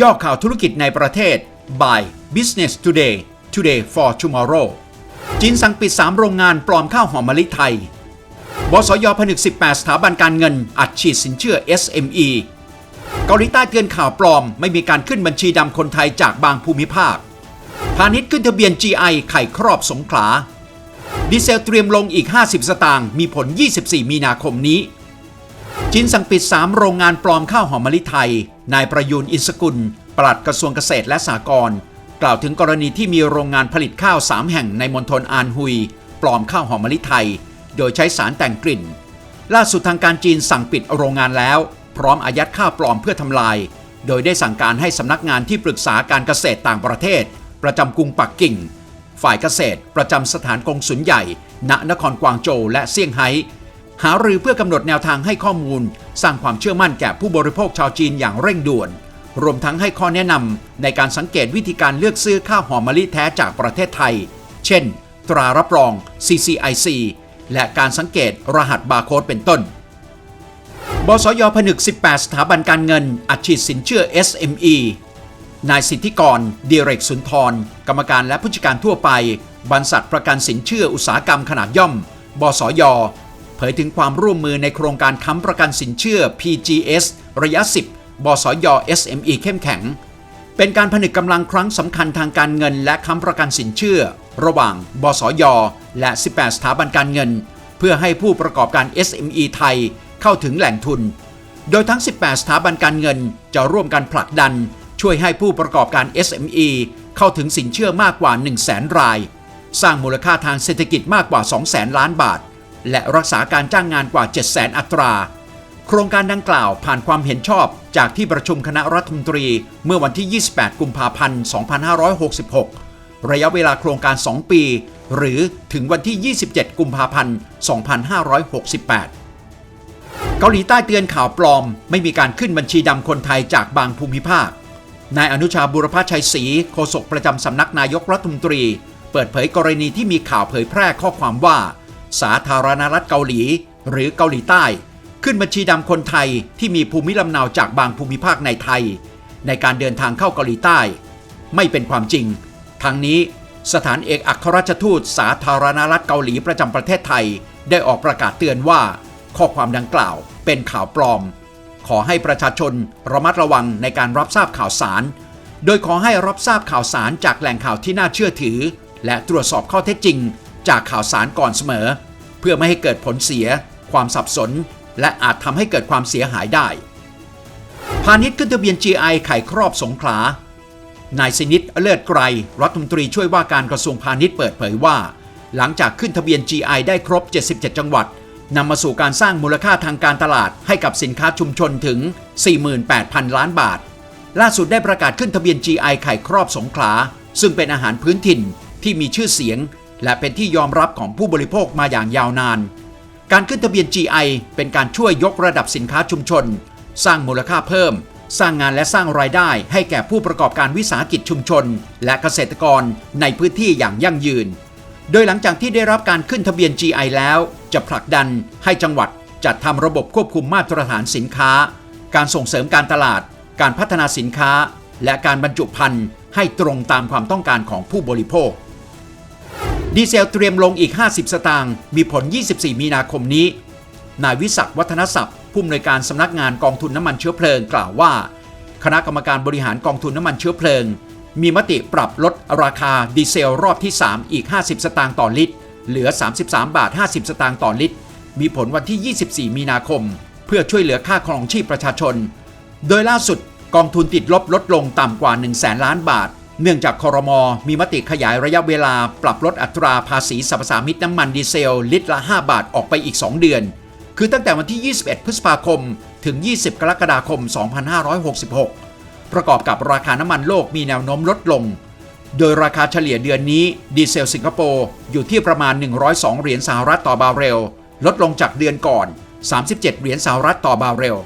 ย่อข่าวธุรกิจในประเทศ by Business Today Today for Tomorrow จีนสั่งปิด 3 โรงงานปลอมข้าวหอมมะลิไทย บสยผนึก 18 สถาบันการเงิน อัดฉีดสินเชื่อ SME เกาหลีใต้เตือนข่าวปลอมไม่มีการขึ้นบัญชีดำคนไทยจากบางภูมิภาค พาณิชย์ขึ้นทะเบียน GI ไข่ครอบสงขลา ดีเซลเตรียมลงอีก 50 สตางค์มีผล 24 มีนาคมนี้ จีนสั่งปิด 3 โรงงานปลอมข้าวหอมมะลิไทย นายประยูนอินสกุล ปลัดกระทรวงเกษตรและสหกรณ์กล่าวถึงกรณีที่มีโรงงานผลิตข้าว 3 แห่งในมณฑลอานฮุย ปลอมข้าวหอมมะลิไทย โดยใช้สารแต่งกลิ่น ล่าสุดทางการจีนสั่งปิดโรงงานแล้ว พร้อมอายัดข้าวปลอมเพื่อทำลาย โดยได้สั่งการให้สำนักงานที่ปรึกษาการเกษตรต่างประเทศ ประจำกรุงปักกิ่ง ฝ่ายเกษตร ประจำสถานกงสุลใหญ่ ณนครกวางโจวและเซี่ยงไฮ้ หารือเพื่อกำหนดแนวทางให้ข้อมูล สร้างความเชื่อมั่นแก่ผู้บริโภคชาวจีนอย่างเร่งด่วน รวมทั้งให้ข้อแนะนำในการสังเกตวิธีการเลือกซื้อข้าวหอมมะลิแท้จากประเทศไทย เช่น ตรารับรอง CCIC และการสังเกตรหัสบาร์โค้ดเป็นต้น บสยผนึก 18 สถาบันการเงิน อัดฉีดสินเชื่อ SME นายสิทธิกรดีเรกสุนทร กรรมการและผู้จัดการทั่วไป บรรษัทประกันสินเชื่ออุตสาหกรรมขนาดย่อม บสย เผยถึงความร่วมมือในโครงการค้ำประกันสินเชื่อ PGS ระยะ 10 บสย SME เข้มแข็ง เป็นการผนึกกำลังครั้งสำคัญทางการเงิน และค้ำประกันสินเชื่อ ระหว่าง บสย และ 18 สถาบันการเงิน เพื่อให้ผู้ประกอบการ SME ไทยเข้าถึงแหล่งทุน โดยทั้ง 18 สถาบันการเงินจะร่วมกันผลักดัน ช่วยให้ผู้ประกอบการ SME เข้าถึงสินเชื่อมากกว่า 1 0 0 0 0แราย สร้างมูลค่าทางเศรษฐกิจมากกว่า 2 0 0แสนล้านบาท และรักษาการจ้างงานกว่า 7 0 0แสนอัตรา โครงการดังกล่าวผ่านความเห็นชอบจากที่ประชุมคณะรัฐมนตรีเมื่อวันที่ 28 กุมภาพันธ์ 2566 ระยะเวลาโครงการ 2 ปี หรือถึงวันที่ 27 กุมภาพันธ์ 2568เกาหลีใต้เตือนข่าวปลอม ไม่มีการขึ้นบัญชีดำคนไทยจากบางภูมิภาค นายอนุชาบุรพชัยศรีโฆษกประจำสำนักนายกรัฐมนตรี เปิดเผยกรณีที่มีข่าวเผยแพร่ข้อความว่า สาธารณรัฐเกาหลี หรือเกาหลีใต้ ขึ้นบัญชีดำคนไทยที่มีภูมิลำเนาจากบางภูมิภาคในไทย ในการเดินทางเข้าเกาหลีใต้ ไม่เป็นความจริงทั้งนี้สถานเอกอัครราชทูตสาธารณรัฐเกาหลีประจำประเทศไทย ได้ออกประกาศเตือนว่า ข้อความดังกล่าวเป็นข่าวปลอม ขอให้ประชาชนระมัดระวังในการรับทราบข่าวสาร โดยขอให้รับทราบข่าวสารจากแหล่งข่าวที่น่าเชื่อถือ และตรวจสอบข้อเท็จจริง จากข่าวสารก่อนเสมอ เพื่อไม่ให้เกิดผลเสีย ความสับสน และอาจทำให้เกิดความเสียหายได้ พาณิชย์ขึ้นทะเบียน GI ไข่ครอบสงขลานายสนิทเลิศไกรรัฐมนตรีช่วยว่าการกระทรวงพาณิชย์เปิดเผยว่า หลังจากขึ้นทะเบียน GI ได้ครบ 77 จังหวัดนำมาสู่การสร้างมูลค่าทางการตลาดให้กับสินค้าชุมชนถึง 48,000 ล้านบาท ล่าสุดได้ประกาศขึ้นทะเบียน GI ไข่ครอบสงขลาซึ่งเป็นอาหารพื้นถิ่นที่มีชื่อเสียง และเป็นที่ยอมรับของผู้บริโภคมาอย่างยาวนาน การขึ้นทะเบียน GI เป็นการช่วยยกระดับสินค้าชุมชน สร้างมูลค่าเพิ่ม สร้างงานและสร้างรายได้ให้แก่ผู้ประกอบการวิสาหกิจชุมชน และเกษตรกรในพื้นที่อย่างยั่งยืน โดยหลังจากที่ได้รับการขึ้นทะเบียน GI แล้ว จะผลักดันให้จังหวัดจัดทำระบบควบคุมมาตรฐานสินค้า การส่งเสริมการตลาด การพัฒนาสินค้า และการบรรจุภัณฑ์ให้ตรงตามความต้องการของผู้บริโภค ดีเซลเตรียมลงอีก 50 สตางค์มีผล 24 มีนาคมนี้ นายวิศักดิ์วัฒนศัพท์ผู้อำนวยการสำนักงานกองทุนน้ำมันเชื้อเพลิงกล่าวว่า คณะกรรมการบริหารกองทุนน้ำมันเชื้อเพลิง มีมติปรับลดราคาดีเซลรอบที่ 3 อีก 50 สตางค์ต่อลิตร เหลือ 33 บาท 50 สตางค์ต่อลิตร มีผลวันที่ 24 มีนาคม เพื่อช่วยเหลือค่าครองชีพประชาชน โดยล่าสุดกองทุนติดลบลดลงต่ำกว่า 1 0 0 0 0แสนล้านบาท เนื่องจากคอรมอมีมติขยายระยะเวลาปรับลดอัตราภาษีสรรพสามิตน้ำมันดีเซล ลิตรละ 5 บาทออกไปอีก 2 เดือน คือตั้งแต่วันที่ 21 พฤษภาคม ถึง 20 กรกฎาคม 2566 ประกอบกับราคาน้ำมันโลกมีแนวโน้มลดลง โดยราคาเฉลี่ยเดือนนี้ดีเซลสิงคโปร์อยู่ที่ประมาณ 102 เหรียญสหรัฐต่อบาร์เรล ลดลงจากเดือนก่อน 37 เหรียญสหรัฐต่อบาร์เรล